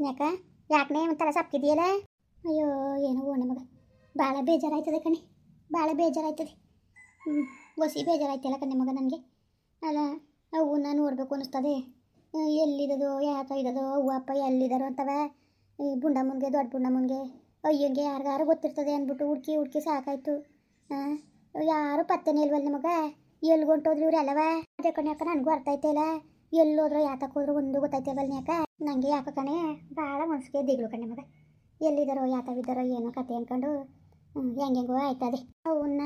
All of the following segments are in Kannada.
ಯಾಕ? ಯಾಕನೇ ಒಂಥರ ಸಪ್ಕಿದೆಯಲ್ಲ? ಅಯ್ಯೋ, ಏನೋ ಓ ಮಗ. ಭಾಳ ಬೇಜಾರಾಯ್ತದೆ ಕಣೆ. ಭಾಳ ಬೇಜಾರಾಯ್ತದೆ. ಹ್ಞೂ ಒಸಿ ಬೇಜಾರಾಯ್ತಲ್ಲ ಕಣೆ ಮಗ ನನಗೆ. ಅಲ್ಲ ಅವನ್ನ ನೋಡಬೇಕು ಅನ್ನಿಸ್ತದೆ ಎಲ್ಲಿದ್ದದು ಎಲ್ಲಿದದೋ ಯಾಕ ಇದ್ದದೋ ಅವ್ವ, ಅಪ್ಪ ಎಲ್ಲಿದ್ದಾರೋ ಅಂತವ. ಈ ಮುಂದೆ, ದೊಡ್ಡ ಬುಂಡ ಮುನ್ಗೆ ಅಯ್ಯಂಗೆ ಯಾರಿಗಾರು ಗೊತ್ತಿರ್ತದೆ ಅಂದ್ಬಿಟ್ಟು ಹುಡ್ಕಿ ಹುಡ್ಕಿ ಸಾಕಾಯ್ತು. ಹಾಂ ಯಾರು ಪತ್ತೆನೇ ಇಲ್ವಲ್ಲ ನಿಮಗೆ ಎಲ್ಲಿ ಗೊಂಟೋದ್ರಿ ಇವ್ರು ಎಲ್ಲವ ಅದೇ ಕಣೆ ಯಾಕ ನನಗೂ ಅರ್ಥ ಆಯ್ತಿಲ್ಲ ಎಲ್ಲೋದ್ರು ಯಾತಕ್ಕೆ ಹೋದ್ರು ಒಂದು ಗೊತ್ತೈತೆ ಯಾಕ? ನನಗೆ ಯಾಕ ಕಣೆ? ಭಾಳ ಮನಸ್ಸಿಗೆ ದಿಗ್ಳು ಕಣೆ ಮಗ. ಎಲ್ಲಿದ್ದಾರೋ ಯಾತವಿದ್ದಾರೋ ಏನೋ ಕತೆ ಅನ್ಕೊಂಡು ಹ್ಮ್, ಹೆಂಗೆಂಗೋ ಆಯ್ತದೆ. ಅವನ್ನ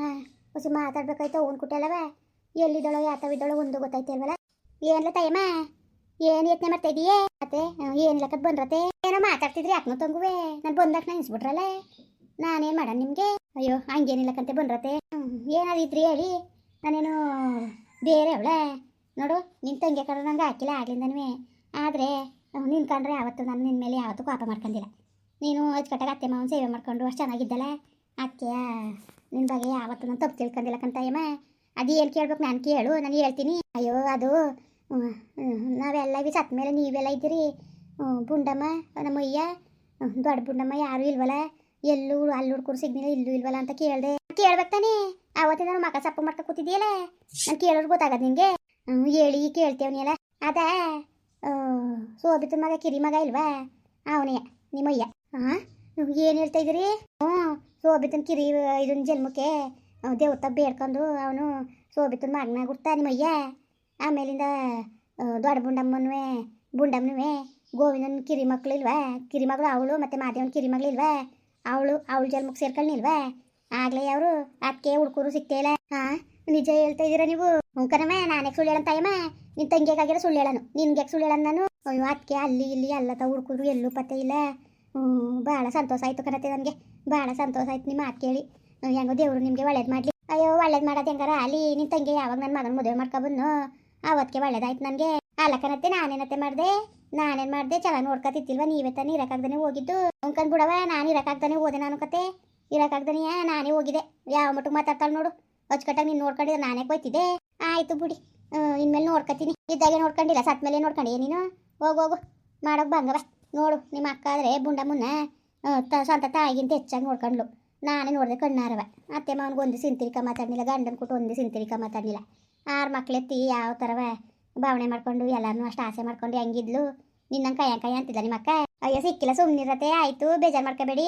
ಹೊಸಿ ಮಾತಾಡ್ಬೇಕಾಯ್ತು ಅವನ್ ಕುಟ್ಟಲ್ಲವ ಎಲ್ಲಿದ್ದಾಳೋ ಯಾತವಿದ್ದಾಳೋ ಒಂದು ಗೊತ್ತಾಯ್ತಿಲ್ವಲ್ಲ ಏನ್ಲ ತಯಮ್ಮ? ಏನ್ ಯತ್ನೆ ಮಾಡ್ತಾ ಇದೀಯೇ? ಮತ್ತೆ ಏನ್ ಲೆಕ್ಕದ್ ಬಂದ್ರತೆ ಏನೋ ಮಾತಾಡ್ತಿದ್ರಿ ಯಾಕನೋ ತಂಗುವೆ? ನಾನು ಬಂದಾಗ ನೆನ್ಸ್ಬಿಟ್ರಲ್ಲ ನಾನೇನ್ ಮಾಡ ನಿಮ್ಗೆ? ಅಯ್ಯೋ ಹಂಗೇನಿಲ್ಲಕ್ಕಂತೆ ಬಂದ್ರತೆ ಏನಾದಿದ್ರಿ ಹೇಳಿ. ನಾನೇನು ಬೇರೆ ಅವಳೆ? ನೋಡು ನಿನ್ ತಂಗಿ ಕಡೆ ನಂಗೆ ಹಾಕಿಲ್ಲ ಆಗ್ಲಿಂದನೂ. ಆದರೆ ನಿನ್ ಕಂಡ್ರೆ ಯಾವತ್ತು ನಾನು ನಿನ್ನ ಮೇಲೆ ಯಾವತ್ತೂ ಕೋಪ ಮಾಡ್ಕೊಂಡಿಲ್ಲ ನೀನು ಅಚ್ಚುಕಟ್ಟಾಗ ಅತ್ತೆ ಮಾವನ ಸೇವೆ ಮಾಡ್ಕೊಂಡು ಅಷ್ಟು ಚೆನ್ನಾಗಿದ್ದಲ್ಲ? ಅತ್ತೆಯ ನಿನ್ನ ಬಗ್ಗೆ ಯಾವತ್ತು ನಾನು ತಪ್ಪು ತಿಳ್ಕೊಂಡಿಲ್ಲ ಕಂತಾಯಮ್ಮ ಅದು ಏನು ಕೇಳ್ಬೇಕು ನಾನು ಕೇಳು, ನಾನು ಹೇಳ್ತೀನಿ. ಅಯ್ಯೋ, ಅದು ನಾವೆಲ್ಲ ಬಿ ಸತ್ತ ಮೇಲೆ ನೀವೆಲ್ಲ ಇದ್ದೀರಿ. ಬುಂಡಮ್ಮ ನಮ್ಮ ಅಯ್ಯ ದೊಡ್ಡ ಬುಂಡಮ್ಮ ಯಾರು ಇಲ್ವಲ್ಲ? ಎಲ್ಲೂ ಅಲ್ಲಿ ಹುಡ್ಕೊಂಡು ಸಿಗ್ನಿಲ್ಲ ಇಲ್ಲೂ ಇಲ್ವಲ್ಲ ಅಂತ ಕೇಳಿದೆ. ಕೇಳ್ಬೇಕು ತಾನೇ. ಆವತ್ತಿಂದ ನಾನು ಮಕ ಸಪ್ಪು ಮಾಡ್ಕೊ ಕೂತಿದ್ದೀಯಲ್ಲ? ನಾನು ಕೇಳೋರು ಗೊತ್ತಾಗದು ನಿಂಗೆ. ಹೇಳಿ ಕೇಳ್ತೇವನಿಯಲ್ಲ ಅದ ಸೋಬಿತ ಮಗ, ಕಿರಿ ಮಗ ಇಲ್ವಾ? ಅವನಯ್ಯ ನಿಮ್ಮಯ್ಯ. ಹಾಂ ಏನು ಹೇಳ್ತಾ ಇದ್ರಿ ಹ್ಞೂ, ಸೋಬಿತನ ಕಿರಿ ಇದನ್ನ ಜನ್ಮಕ್ಕೆ ದೇವತ ಬೇಡ್ಕೊಂಡು ಅವನು ಸೋಬಿತನ ಮಗ್ನ ಗುರ್ತಾ ನಿಮ್ಮಯ್ಯ. ಆಮೇಲಿಂದ ದೊಡ್ಡ ಬುಂಡಮ್ಮನೂ ಬುಂಡಮ್ಮನೂ ಗೋವಿಂದನ ಕಿರಿ ಮಕ್ಳು ಇಲ್ವಾ? ಕಿರಿ ಮಗಳು ಅವಳು ಮತ್ತು ಮಾದೇವನ ಕಿರಿ ಮಗಳು ಇಲ್ವಾ? ಅವಳು ಅವಳು ಜನ್ಮಕ್ಕೆ ಸೇರ್ಕೊಳ್ಳಿಲ್ವಾ ಆಗ್ಲೇ ಅವರು ಅದಕ್ಕೆ ಹುಡ್ಕೂರು ಸಿಗ್ತೇ ಇಲ್ಲ. ಹಾಂ ನಿಜ ಹೇಳ್ತಾ ಇದ್ದೀರಾ ನೀವು? ಹುಂಕನಮ್ಮ ನಾನೇ ಸುಳ್ಳು ಹೇಳಂತಾಯಮ್ಮ ನಿನ್ ನಿನ್ ತಂಗಿಗಾಗಿರೋ ಸುಳ್ಳು ಹೇಳನು. ನಿನ್ಗೆ ಸುಳ್ಳು ಹೇಳನ್ ನಾನು ಅಯ್ಯೋ ಅದಕ್ಕೆ ಅಲ್ಲಿ, ಇಲ್ಲಿ ಎಲ್ಲ ತ ಹುಡ್ಕುದ್ರು ಎಲ್ಲೂ ಪತ್ತೆ ಇಲ್ಲ. ಹ್ಞೂ ಭಾಳ ಸಂತೋಷ ಆಯ್ತು ಕಣತೆ ನನಗೆ ಭಾಳ ಸಂತೋಷ ಆಯ್ತು ನಿಮ್ಮ ಮಾತು ಕೇಳಿ. ಹೆಂಗೋ ದೇವರು ನಿಮಗೆ ಒಳ್ಳೇದು ಮಾಡಲಿ. ಅಯ್ಯೋ, ಒಳ್ಳೇದು ಮಾಡೋದು ಹೆಂಗಾರ? ಅಲ್ಲಿ ನಿನ್ ತಂಗಿ ಯಾವಾಗ ನನ್ನ ಮಗನ ಮದುವೆ ಮಾಡ್ಕೊಬಂದು ಅವತ್ತಿಗೆ ಒಳ್ಳೇದಾಯ್ತು ನನಗೆ. ಅಲ್ಲ ಕಣತ್ತೆ ನಾನೇನತ್ತೆ ಮಾಡಿದೆ? ನಾನೇನು ಮಾಡಿದೆ? ಚೆನ್ನಾಗಿ ನೋಡ್ಕೊತಿತ್ತಿಲ್ವ ನೀವೇ ತಾನೇ ಇರಕ್ಕಾಗ್ದಾನೆ ಹೋಗಿದ್ದು. ಅಂಕಂದ್ ಬಿಡವ ನಾನು ಇರಕ್ಕಾಗ್ದಾನೆ ಹೋದೆ ನಾನು ಕತೆ. ಇರಕ್ಕಾಗ್ದಾನೆ ನಾನೇ ಹೋಗಿದೆ. ಯಾವ ಮಟ್ಟಿಗೆ ಮಾತಾಡ್ತಾಳೆ ನೋಡು. ಅಚ್ಚುಕಟ್ಟಾಗಿ ನೀನು ನೋಡ್ಕೊಂಡಿದ್ರೆ ನಾನೇ ಕೊಯ್ತಿದ್ದೆ ಆಯ್ತು ಬಿಡಿ. ಇನ್ಮೇಲೆ ನೋಡ್ಕೊತೀನಿ ಇದ್ದಾಗೆ ನೋಡ್ಕೊಂಡಿಲ್ಲ ಸತ್ ಮೇಲೆ ನೋಡ್ಕೊಂಡಿ ನೀನು? ಹೋಗು ಹೋಗು. ಮಾಡೋಕೆ ಬಂಗವ ನೋಡು, ನಿಮ್ಮ ಅಕ್ಕ ಆದರೆ ಬುಂಡ ಮುನ್ನ ಸ್ವಂತ ತಾಯಿಗಿಂತ ಹೆಚ್ಚಾಗಿ ನೋಡ್ಕೊಂಡ್ಲು ನಾನೇ ನೋಡಿದೆ ಕಣ್ಣಾರವ. ಅತ್ತೆ ಮಾವನಿಗೆ ಒಂದು ಸಿಂತಿರಿಕ ಮಾತಾಡಲಿಲ್ಲ, ಗಂಡನ ಕೊಟ್ಟು ಒಂದು ಸಿಂತಿರಿಕ ಮಾತಾಡಲಿಲ್ಲ. ಆರು ಮಕ್ಳೆತ್ತಿ ಯಾವ ಥರವ ಭಾವನೆ ಮಾಡ್ಕೊಂಡು ಎಲ್ಲಾರನ್ನೂ ಅಷ್ಟು ಆಸೆ ಮಾಡ್ಕೊಂಡು ಹೆಂಗಿದ್ಲು? ನಿನ್ನ ಕೈಯ ಕೈ ಅಂತಿದ್ದ ನಿಮ್ಮ ಅಕ್ಕ ಅಯ್ಯೋ, ಸಿಕ್ಕಿಲ್ಲ ಸುಮ್ನಿರತೆ ಆಯ್ತು, ಬೇಜಾರ್ ಮಾಡ್ಕೋಬೇಡಿ.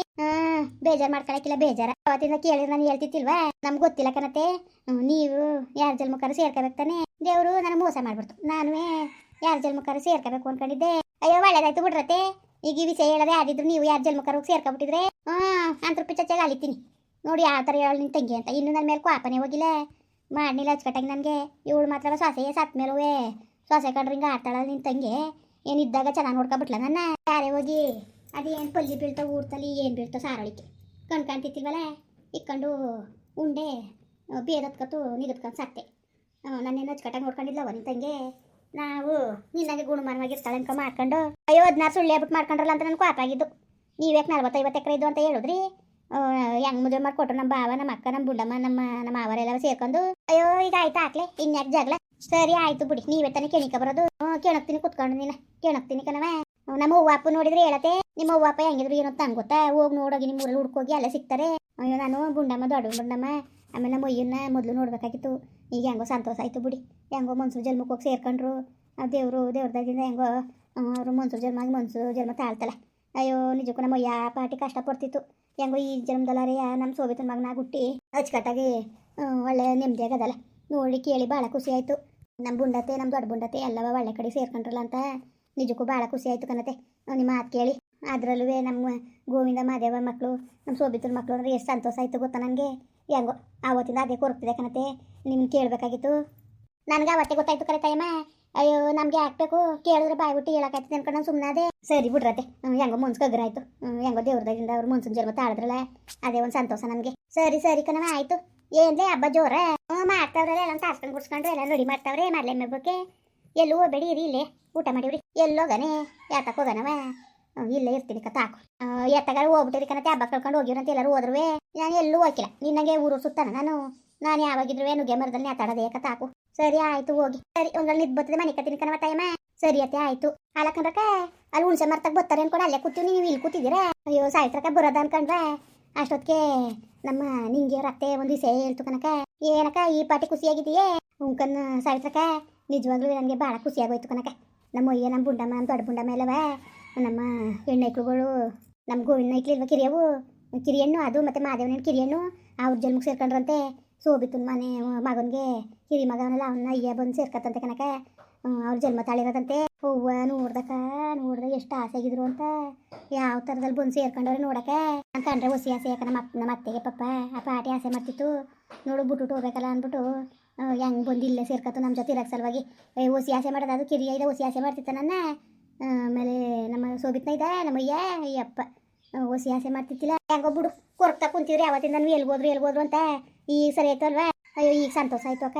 ಬೇಜಾರ್ ಮಾಡ್ಕೊಳಕ್ಕಿಲ್ಲ, ಬೇಜಾರ. ಅವತ್ತಿಂದ ಕೇಳಿದ್ರೆ ನಾನು ಹೇಳ್ತಿತ್ತಿಲ್ವಾ ನಮ್ಗೆ ಗೊತ್ತಿಲ್ಲ ಕಣತೆ ನೀವು ಯಾರ ಜಲ್ ಸೇರ್ಕೋಬೇಕು ತಾನೆ? ದೇವರು ನನ್ನ ಮೋಸ ಮಾಡ್ಬಿಡ್ತು. ನಾನು ಯಾರ ಜನ್ಮಕ್ಕಾರ ಸೇರ್ಕೋಬೇಕು ಅನ್ಕೊಂಡಿದ್ದೆ. ಅಯ್ಯೋ, ಒಳ್ಳೇದಾಯ್ತು ಬಿಡ್ರತೆ ಈಗ ಈ ವಿಷಯ ಹೇಳದೆ ಯಾರಿದ್ರು ನೀವು ಯಾರ ಜಲ್ ಹೋಗಿ ಸೇರ್ಕೊಬಿಟ್ಟಿದ್ರೆ ಅಂತ ಪಿಚ್ಚಚ್ಚಾಗ ಅಲಿತೀನಿ ನೋಡಿ ಯಾವ ಥರ ಹೇಳಿ ನಿನ್ನ ತಂಗಿ ಅಂತ. ಇನ್ನು ನನ್ನ ಮೇಲೆ ಕ್ವಾಪನೆ ಹೋಗಿಲ್ಲ. ಮಾಡಲಿಲ್ಲ ಅಚ್ಚುಕಟ್ಟಾಗಿ ನನಗೆ. ಇವಳು ಮಾತ್ರ ಸ್ವಾಸೆಯೇ ಸತ್ ಮೇಲೂ ಸೊಸೆ ಕಂಡ್ರಿಂಗ ಆಡ್ತಾಳಲ್ಲ ನಿನ್ನ ತಂಗಿ. ಏನಿದ್ದಾಗ ಚೆನ್ನಾಗಿ ನೋಡ್ಕೊಬಿಟ್ಲ ನನ್ನ. ಯಾರೇ ಹೋಗಿ? ಅದೇನು ಪಲ್ಲಿ ಬೀಳ್ತಾವ ಊರ್ತಲ್ಲಿ ಏನು ಬೀಳ್ತಾವ ಸಾರಳಿಕೆ. ಕಣ್ ಕಾಣ್ತಿತ್ತಿವಲ್ಲ ಇಕ್ಕಂಡು ಉಂಡೆ ಬೇದತ್ಕತ್ತು ನಿಗದ್ಕೊಂಡು ಸತ್ತೆ ನನ್ನೇನು ಅಚ್ಚುಕಟ್ಟಾಗಿ ನೋಡ್ಕೊಂಡಿದ್ಲವ ನಿನ್ನ ತಂಗೆ? ನಾವು ನಿನ್ನಂಗೆ ಗುಣಮಾನವಾಗಿರ್ತಾಳೆ ಅನ್ಕೊ ಮಾಡ್ಕೊಂಡು ಅಯ್ಯೋ ಹದಿನಾರು ಸುಳ್ಳು ಬಿಟ್ಟು ಮಾಡ್ಕೊಂಡ್ರಲ್ಲ ಅಂತ ನನಗೆ ಆಗಿದ್ದು ನೀವ್ಯಾಕೆ ನಲ್ವತ್ತೈವತ್ತು ಎಕರೆ ಇದ್ದು ಅಂತ ಹೇಳಿದ್ರಿ? ಹೆಂಗ್ ಮದುವೆ ಮಾಡಿಕೊಟ್ರು ನಮ್ಮ ಬಾವ ನಮ್ಮ ಅಕ್ಕ ನಮ್ಮ ಬುಂಡಮ್ಮ ನಮ್ಮ ನಮ್ಮ ಅವರೆಲ್ಲ ಸೇರ್ಕೊಂಡು, ಅಯ್ಯೋ, ಈಗ ಆಯ್ತಾ ಹಾಕ್ಲೆ ಇನ್ಯಾಕೆ ಜಗಳ? ಸರಿ ಆಯ್ತು ಬಿಡಿ, ನೀವೇ ತಾನೇ ಕೆಣಿಕ ಬರೋದು. ಕೇಳಕ್ತೀನಿ ಕುತ್ಕೊಂಡು ನೀನು. ಕೇಳಕ್ತೀನಿ ಕಣವೇ ನಮ್ಮ ಅಪ್ಪ ನೋಡಿದ್ರೆ ಹೇಳತ್ತೆ, ನಿಮ್ಮ ಅವ್ವಪ್ಪ ಹೆಂಗಿದ್ರು ಏನೋ ತಂಗ ಗೊತ್ತಾ? ಹೋಗಿ ನೋಡೋಗಿ ನಿಮ್ಮ ಊರಲ್ಲಿ ಹುಡ್ಕೋಗಿ ಅಲ್ಲೇ ಸಿಗ್ತಾರೆ. ಅಯ್ಯೋ, ನಾನು ಗುಂಡಮ್ಮ, ದೊಡ್ಡ ಗುಂಡಮ್ಮ. ಆಮೇಲೆ ನಮ್ಮ ಅಯ್ಯನ್ನ ಮೊದಲು ನೋಡ್ಬೇಕಾಗಿತ್ತು. ಈಗ ಹೆಂಗೋ ಸಂತೋಷ ಆಯ್ತು ಬಿಡಿ. ಹೆಂಗೋ ಮನ್ಸೂರು ಜನ್ಮಕ್ಕೆ ಹೋಗಿ ಸೇರ್ಕೊಂಡ್ರು. ಆ ದೇವರು, ದೇವ್ರದಾಗಿಂದ ಹೆಂಗೋ ಅವರು ಮನ್ಸೂರು ಜನ್ಮಾಗಿ ಮನ್ಸೂರು ಜನ್ಮ ತಾಳ್ತಲ್ಲ ಅಯ್ಯೋ, ನಿಜಕ್ಕೂ ನಮ್ಮ ಯಾ ಪಾಟಿ ಕಷ್ಟಪಡ್ತಿತ್ತು. ಹೆಂಗೋ ಈ ಜನ್ಮದಲ್ಲಾರೆಯ ನಮ್ಮ ಸೋಬಿತನ ಮಗನ ಗುಟ್ಟಿ ಅಚ್ಚುಕಟ್ಟಾಗಿ ಒಳ್ಳೆ ನೆಮ್ಮದಿಯಾಗದಲ್ಲ ನೋಡಿ ಕೇಳಿ ಭಾಳ ಖುಷಿ ಆಯಿತು. ನಮ್ಮ ಬುಂಡತೆ ನಮ್ಮ ದೊಡ್ಡ ಬುಂಡತೆ ಎಲ್ಲವ ಒಳ್ಳೆ ಕಡೆ ಸೇರ್ಕೊಂಡ್ರಲ್ಲ ಅಂತ ನಿಜಕ್ಕೂ ಭಾಳ ಖುಷಿ ಆಯಿತು ಕಣತೆ. ನಿಮ್ಮ ಮಾತು ಕೇಳಿ. ಅದರಲ್ಲೂ ನಮ್ಮ ಗೋವಿಂದ ಮಾದೇವ ಮಕ್ಕಳು ನಮ್ಮ ಸೋಬಿತ್ರ ಮಕ್ಕಳು ಅಂದ್ರೆ ಎಷ್ಟು ಸಂತೋಷ ಆಯಿತು ಗೊತ್ತಾ ನನಗೆ? ಹೆಂಗೋ, ಆವತ್ತಿಂದ ಅದೇ ಕೊರಗ್ತಿದೆ ಕಣತೆ. ನಿಮ್ಗೆ ಕೇಳಬೇಕಾಗಿತ್ತು. ನನಗೆ ಅವತ್ತೇ ಗೊತ್ತಾಯ್ತು ಕರೆ ತಾಯಮ್ಮ. ಅಯ್ಯೋ, ನಮಗೆ ಹಾಕ್ಬೇಕು ಕೇಳಿದ್ರೆ ಬಾಯ್ ಬಿಟ್ಟು ಹೇಳಕ್ಕಾಯ್ತು ಅನ್ಕೊಂಡು ನಾನು ಸುಮ್ಮನೆ ಅದೇ. ಸರಿ ಬಿಡ್ರತೆ ಹೆಂಗೋ ಮುನ್ಸ್ ಕಗ್ರಾಯ್ತು ಹೆಂಗೋ ದೇವ್ರದಾಗಿಂದ ಅವ್ರು ಮುನ್ಸಿನ ಜನ್ಮ ತಾಳಿದ್ರಲ್ಲ ಅದೇ ಒಂದು ಸಂತೋಷ ನಮಗೆ. ಸರಿ ಸರಿ ಕಣವ ಆಯ್ತು. ಏನ್ಲೇ ಹಬ್ಬ ಜೋರ? ಹ್ಞೂ ಎಲ್ಲ ತಾರ್ಸ್ಕೊಂಡು ಗುಡ್ಸ್ಕೊಂಡ್ರೆ ಎಲ್ಲ ರೆಡಿ ಮಾಡ್ತಾವ್ರೆ, ಮಾಡ್ಲೆ ಮೇಬಕ್ಕೆ ಎಲ್ಲೂ ಹೋಗ್ಬೇಡಿ ಇರಿ ಇಲ್ಲೇ, ಊಟ ಮಾಡಿವ್ರಿ. ಎಲ್ಲೋಗನೆ ಯಾತಕ್ಕೆ ಹೋಗನವ? ಇಲ್ಲೇ ಇರ್ತೀನಿ ಕತ್ತ ಹಾಕು. ಎತ್ತಗಾರ ಹೋಗ್ಬಿಟ್ಟಿರಿ ಕಣತೆ, ಹಬ್ಬ ಕಳ್ಕೊಂಡು ಹೋಗಿವ್ರಂತ ಎಲ್ಲರೂ ಹೋದ್ರುವೆ. ನಾನು ಎಲ್ಲೂ ಹೋಗಿಲ್ಲ ನಿನ್ನಂಗೆ ಊರು ಸುತ್ತಾನ ನಾನು. ನಾನು ಯಾವಾಗಿದ್ರು ನುಗ್ಗೆ ಮರದಲ್ಲಿ ಆತಾಡದೆ ಕತ್ತ ಹಾಕು. ಸರಿ ಆಯ್ತು, ಹೋಗಿ. ಸರಿ, ಒಂದ್ರಲ್ಲಿ ನಿದ್ ಬರ್ತದೆ, ಮನೆ ಕತ್ತಿನ ಕಣವ ತಾಯಮ್ಮ. ಸರಿ ಅತ್ತೆ, ಆಯ್ತು. ಅಲ್ಲಕಂದ್ರಕ ಅಲ್ಲಿ ಹುಣ್ಸೆ ಮರ್ತಕ್ ಬರ್ತಾರೆ ಅನ್ಕೊಂಡು ಅಲ್ಲೇ ಕೂತೀವಿ ನೀವು ಇಲ್ಲಿ ಕೂತಿದ್ದೀರಾ? ಅಯ್ಯೋ ಸಾಯ್ತ್ರಕ ಬರೋದ ಅನ್ಕೊಂಡ್ರೆ ಅಷ್ಟೊತ್ತಿಗೆ ನಮ್ಮ ನಿಂಗೆ ಅತ್ತೆ ಒಂದು ದಿವಸ ಹೇಳ್ತು ಕನಕ ಏನಕ್ಕ, ಈ ಪಾಟಿ ಖುಷಿಯಾಗಿದೆಯೇ ಉಂಕನ್ ಸಾವಿತ್ರಕ ನಿಜವಾಗ್ಲೂ ನನಗೆ ಭಾಳ ಖುಷಿಯಾಗೋಯ್ತು ಕನಕ ನಮ್ಮ ಅಯ್ಯ, ನಮ್ಮ ಬುಂಡಮ್ಮ, ನಮ್ಮ ದೊಡ್ಡ ಬುಂಡಮ್ಮ ಎಲ್ಲವ, ನಮ್ಮ ಹೆಣ್ಣೈಕ್ಳುಗಳು ನಮ್ಮ ಗೋವಿನ ಐಕ್ಲಿಲ್ವ ಕಿರಿಯವು? ಕಿರಿಯಣ್ಣು ಅದು, ಮತ್ತು ಮಾದೇವನ ಕಿರಿಯಣ್ಣು ಅವ್ರ ಜನ್ಮಕ್ಕೆ ಸೇರ್ಕೊಂಡ್ರಂತೆ. ಸೋಬಿತ್ತು ಮನೆ, ಮಗನಿಗೆ ಕಿರಿ ಮಗನಲ್ಲ ಅವನ್ನ ಅಯ್ಯ ಬಂದು ಸೇರ್ಕತ್ತಂತೆ ಕನಕ ಅವ್ರ ಜನ್ಮ ತಾಳಿರೋದಂತೆ ಹೂವ ನೋಡ್ದಕ್ಕ, ನೋಡ್ದ ಎಷ್ಟು ಆಸೆ ಆಗಿದ್ರು ಅಂತ. ಯಾವ ಥರದಲ್ಲಿ ಬಂದು ಸೇರ್ಕೊಂಡವ್ರೆ ನೋಡಕ್ಕೆ. ಅಂತ ಅಂದ್ರೆ ಹೊಸಿ ಆಸೆ ಯಾಕೆ ನಮ್ಮ ಅಪ್ಪ ನಮ್ಮ ಅತ್ತೆಗೆ ಪಪ್ಪ. ಆ ಪಾಟಿ ಆಸೆ ಮಾಡ್ತಿತ್ತು. ನೋಡು ಬಿಟ್ಬಿಟ್ಟು ಹೋಗ್ಬೇಕಲ್ಲ ಅಂದ್ಬಿಟ್ಟು ಹೆಂಗೆ ಬಂದು ಇಲ್ಲೇ ನಮ್ಮ ಜೊತೆ ಇರಕ್ಕೆ ಸಲುವಾಗಿ. ಹೊಸಿ ಆಸೆ ಮಾಡೋದು ಅದು, ಕಿರಿಯ ಇದೆ, ಹೊಸಿ ಆಸೆ ಮಾಡ್ತಿತ್ತ ನನ್ನ. ಆಮೇಲೆ ನಮ್ಮ ಸೋಬಿತ್ನ ಇದೆ, ನಮ್ಮ ಅಯ್ಯ, ಅಯ್ಯಪ್ಪ. ಹೊಸಿ ಆಸೆ ಮಾಡ್ತಿತ್ತಿಲ್ಲ. ಹೆಂಗೋ ಬಿಡು ಕೊರ್ತಾ ಕುಂತಿವ್ರಿ ಅವತ್ತಿಂದ ನಾನು ಎಲ್ಗೋದ್ರು ಎಲ್ಗೋದ್ರು ಅಂತ. ಈಗ ಸರಿ ಆಯ್ತು ಅಲ್ವಾ ಅಯ್ಯೋ, ಈಗ ಸಂತೋಷ ಆಯ್ತು ಅಕ್ಕ.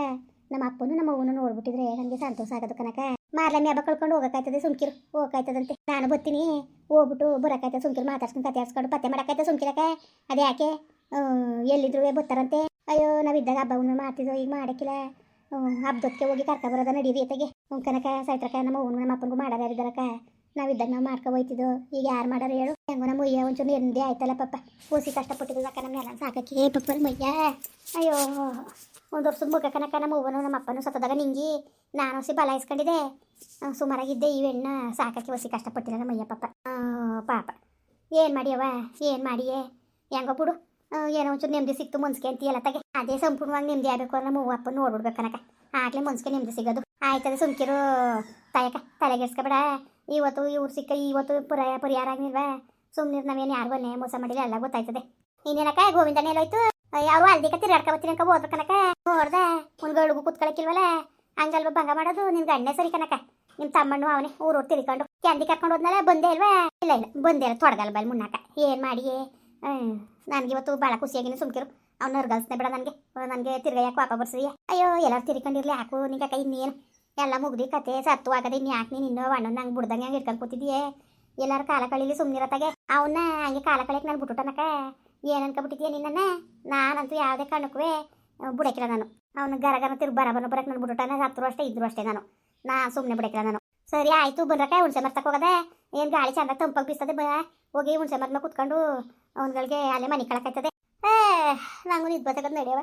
ನಮ್ಮ ಅಪ್ಪನು ನಮ್ಮ ಅವನು ನೋಡ್ಬಿಟ್ಟಿದ್ರೆ ನನಗೆ ಸಂತೋಷ ಆಗೋದು ಕನಕ ಮಾರ್ಲಮ್ಮಿ ಹಬ್ಬ ಕಳ್ಕೊಂಡು ಹೋಗಕ್ಕಾಯ್ತದೆ ಸುಮ್ಕಿರು ಹೋಗಕ್ಕಾಯ್ತದಂತೆ ನಾನು ಬರ್ತೀನಿ. ಹೋಗ್ಬಿಟ್ಟು ಬರಕಾಯ್ತದೆ ಸುಮ್ಕಿರು, ಮಾತಾಡ್ಸ್ಕೊಂಡು ಕತೆ ಆಡ್ಸ್ಕೊಂಡು ಪತ್ತೆ ಮಾಡಕಾಯ್ತದೆ ಸುಮ್ಕಿರಕ್ಕೆ. ಅದೇ ಯಾಕೆ? ಎಲ್ಲಿದ್ರು ಬರ್ತಾರಂತೆ. ಅಯ್ಯೋ ನಾವಿದ್ದಾಗ ಹಬ್ಬ ಹುಣ್ಣಿಮೆ ಮಾಡ್ತಿದ್ದೋ ಈಗ ಮಾಡಕ್ಕಿಲ್ಲ. ಹಬ್ಬದಕ್ಕೆ ಹೋಗಿ ಕರ್ಕ ಬರೋದ ನಡೀರಿ ಅತ್ತಗೆ ಕನಕ ಸೈತ್ರಕ ನಮ್ಮ ಅವ್ವನು ನಮ್ಮ ಅಪ್ಪನಿಗೂ ಮಾಡಾರ ನಾವು ನಾವಿದ್ದಾಗ ನಾವು ಮಾಡ್ಕೊ ಹೋಯ್ತಿದ್ದು ಈಗ ಯಾರು ಮಾಡಾರ ಹೇಳು. ಹೆಂಗೋ ನಮ್ಮ ಮಯ್ಯ ಒಂಚೂರು ಎಂದೇ ಆಯ್ತಲ್ಲ ಪಪ್ಪ ಓಸಿ ಕಷ್ಟಪಟ್ಟಿದ್ದಕ್ಕ ನಮ್ಮೆಲ್ಲ ಸಾಕಕ್ಕೆ. ಪಪ್ಪನ ಮಯ್ಯ ಅಯ್ಯೋ. ಒಂದು ವರ್ಷದ ಕನಕ ನಮ್ಮ ಅವ್ವನು ನಮ್ಮ ಅಪ್ಪನೂ ಸತ್ತದಾಗ ನಿಂಗಿ ನಾನು ಹೊಸಿ ಬಲ ಇಸ್ಕೊಂಡಿದ್ದೆ. ಸುಮಾರಾಗಿದ್ದೆ ಈ ಹೆಣ್ಣ ಸಾಕಕ್ಕೆ ಹೊಸಿ ಕಷ್ಟಪಟ್ಟಿಲ್ಲ ನಮ್ಮ ಅಯ್ಯ ಪಾಪ ಪಾಪ. ಏನು ಮಾಡಿಯವ ಏನು ಮಾಡಿಯೇ? ಹೆಂಗೋ ಬಿಡು. ಏನೋ ಒಂಚೂರು ನೆಮ್ಮದಿ ಸಿಕ್ತು, ಮುನ್ಸ್ಕೆ ಅಂತೀಯಲ್ಲ ತಗೆ. ಅದೇ ಸಂಪೂರ್ಣವಾಗಿ ನೆಮ್ಮದಿ ಆಗಬೇಕು ಅಂದ್ರೆ ನಮ್ಮ ಅಪ್ಪ ನೋಡ್ಬಿಡ್ಬೇಕು ಕನಕ ಆಗ್ಲೇ ಮುನ್ಸ್ಕೆ ನೆಮ್ಮದಿ ಸಿಗೋದು. ಆಯ್ತದೆ ಸುಮ್ಕಿರು. ತಾಯಕ ತಲೆಗೆಡ್ಸ್ಕೊಬೇಡ. ಇವತ್ತು ಇವ್ರು ಸಿಕ್ಕ ಇವತ್ತು ಪುರ, ಪರಿಹಾರ ಆಗಿಲ್ವಾ ಸುಮ್ಮನೆ ನಾವೇನು ಯಾರಿಗೂ ಮೋಸ ಮಾಡಿಲ್ಲ, ಎಲ್ಲ ಗೊತ್ತಾಯ್ತದೆ. ಇನ್ನೇನಕ್ಕ ಗೋವಿಂದನೇ ಎಲ್ಲೋಯ್ತು ಯಾರು ಅಲ್ದಿಕ ತಿರ್ಗಾಡ್ಕೊಬತ್ತೀನಿ ಅನ್ಕ ಹೋದ್ರ ಕನಕ ನೋಡ್ದೆ ಒಂದ್ ಗಳಿಗೂ ಕುತ್ಕೊಳಕಿಲ್ವಲ್ಲ? ಹಂಗಲ್ವ ಭಂಗ ಮಾಡೋದು? ನಿನ್ ಗಂಡನೇ ಸರಿ ಕನಕ ನಿಮ್ ತಮ್ಮಣ್ಣು ಅವನೇ ಊರ್ ತಿಳ್ಕೊಂಡು. ಕ್ಯಾಂದಿ ಕರ್ಕೊಂಡು ಹೋದ್ನಲ್ಲ, ಬಂದೇ ಇಲ್ವಾ ಇಲ್ಲ ಇಲ್ಲ, ಬಂದೇ ಇಲ್ಲ ತೊಡಗಲ್ಲ ಬಲ್ ಮುನ್ನಾಕ. ಏನ್ ಮಾಡಿಯೇ? ನನ್ಗೆ ಇವತ್ತು ಭಾಳ ಖುಷಿಯಾಗಿನ ಸುಮ್ಕಿರು. ಅವ್ನ ನರ್ಗಲ್ಸ್ನೆ ಬೇಡ ನನಗೆ. ನನಗೆ ತಿರ್ಗಾ ಯಾಕೆ ವಾಪ ಬರ್ಸಿದೀಯ? ಅಯ್ಯೋ, ಎಲ್ಲರೂ ತಿರ್ಕೊಂಡಿರ್ಲಿ, ಯಾಕು ನಿಂಗೆ ಇನ್ನೇನು? ಎಲ್ಲ ಮುಗ್ದಿ ಕತೆ, ಸತ್ತು ಆಗದೆ ಇನ್ನು ಯಾಕೆ ನೀನು ಇನ್ನೂ ಅಣ್ಣ ನಂಗೆ ಬಿಡ್ದಂಗೆ ಹಂಗೆ ಇಟ್ಕೊಂಡು ಕೂತಿದೀಯೇ? ಎಲ್ಲಾರು ಕಾಲ ಕಳೀಲಿ ಸುಮ್ಮನಿರತ್ತಾಗೆ ಅವನ್ನ ಹಂಗೆ ಕಾಲ ಕಳಿಯಕ್ಕೆ ನಾನು ಬಿಟ್ಟುಟನಕ ಏನು ಅನ್ಕೊಬಿಟ್ಟಿದ್ಯಾ ನಿನ್ನ ನಾನಂತೂ ಯಾವುದೇ ಕಾರಣಕ್ಕೂ ಬಿಡಕ್ಕಿಲ್ಲ ನಾನು. ಅವನು ಗರ ಗರ ತಿರ್ಗಿ ಬರ ಬರ ಬರಕ್ಕೆ ನಾನು ಬಿಟ್ಟುಟಾನ ಹತ್ತು ಅಷ್ಟೇ, ಇದ್ರು ಅಷ್ಟೇ ನಾನು. ನಾ ಸುಮ್ಮನೆ ಬಿಡಕ್ಕಿಲ್ಲ ನಾನು. ಸರಿ, ಆಯಿತು ಬಂದ್ರಕ್ಕೆ ಹುಣ್ಸೆ ಮರ್ತಕ್ಕೆ ಹೋಗದೆ ಏನು ಗಾಳಿ ಚಂದ ತಂಪಾಗಿ ಬೀಸ್ತದೆ ಬ. ಹೋಗಿ ಹುಣ್ಸೆ ಮರ್ನ ಕುತ್ಕೊಂಡು ಅವನ್ಗಳಿಗೆ ಅಲ್ಲೇ ಮನೆ ಕಳಕಾಯ್ತದೆ ಏ, ನಂಗೂ ಇದು ಬರ್ತಕ್ಕಂಥ ನಡೆಯವ.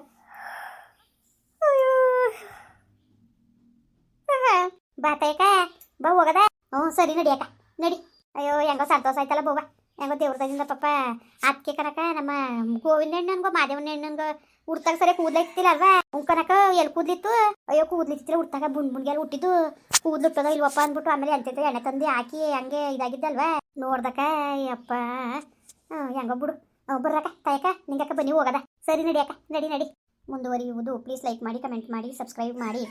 ಬಾತಾಯಕ ಬಾ ಹೋಗದ. ಹ್ಞೂ, ಸರಿ ನಡಿಯಕ್ಕ ನಡಿ. ಅಯ್ಯೋ, ಹೆಂಗೋ ಸಂತೋಷ ಆಯ್ತಲ್ಲ ಬೋವ ಹೆಂಗೋ ದೇವ್ರದಿಂದ ಪಾಪ ಅದಕ್ಕೆ ಕನಕ ನಮ್ಮ ಗೋವಿಂದ ಹೆಣ್ಣನ್ಗೋ, ಮಾದೇವನ ಹೆಣ್ಣನ್ಗೋ ಉಡ್ತಾಗ ಸರಿ ಕೂದ್ಲ ಇತ್ತಿಲ್ಲ ಅಲ್ವಾ ಉಂಕನಕ ಕನಕ ಎಲ್ಲಿ ಕೂದ್ಲಿತ್ತು? ಅಯ್ಯೋ ಕೂದ್ಲಿತ್ತಿಲ್ಲ ಉಡ್ತಾಗ ಬುಣ್ ಬುಣ್ಗೆಲ್ಲ ಹುಟ್ಟಿದ್ದು. ಕೂದ್ಲುಟ್ಟದ ಇಲ್ವಪ್ಪ ಅಂದ್ಬಿಟ್ಟು ಆಮೇಲೆ ಎಂತೈತೆ ಎಣ್ಣೆ ತಂದು ಹಾಕಿ ಹಂಗೆ ಇದಾಗಿದ್ದಲ್ವಾ? ನೋಡ್ದಕ್ಕ, ಯಪ್ಪ. ಹೆಂಗೋ ಬಿಡು. ಬರ್ರಕ್ಕ ತಾಯಕ ನಿಂಗಕ್ಕ ಬನ್ನಿ, ಹೋಗದ. ಸರಿ ನಡಿಯಕ್ಕ ನಡಿ ನಡಿ. ಮುಂದುವರಿಯುವುದು. ಪ್ಲೀಸ್ ಲೈಕ್ ಮಾಡಿ ಕಮೆಂಟ್ ಮಾಡಿ ಸಬ್ಸ್ಕ್ರೈಬ್ ಮಾಡಿ.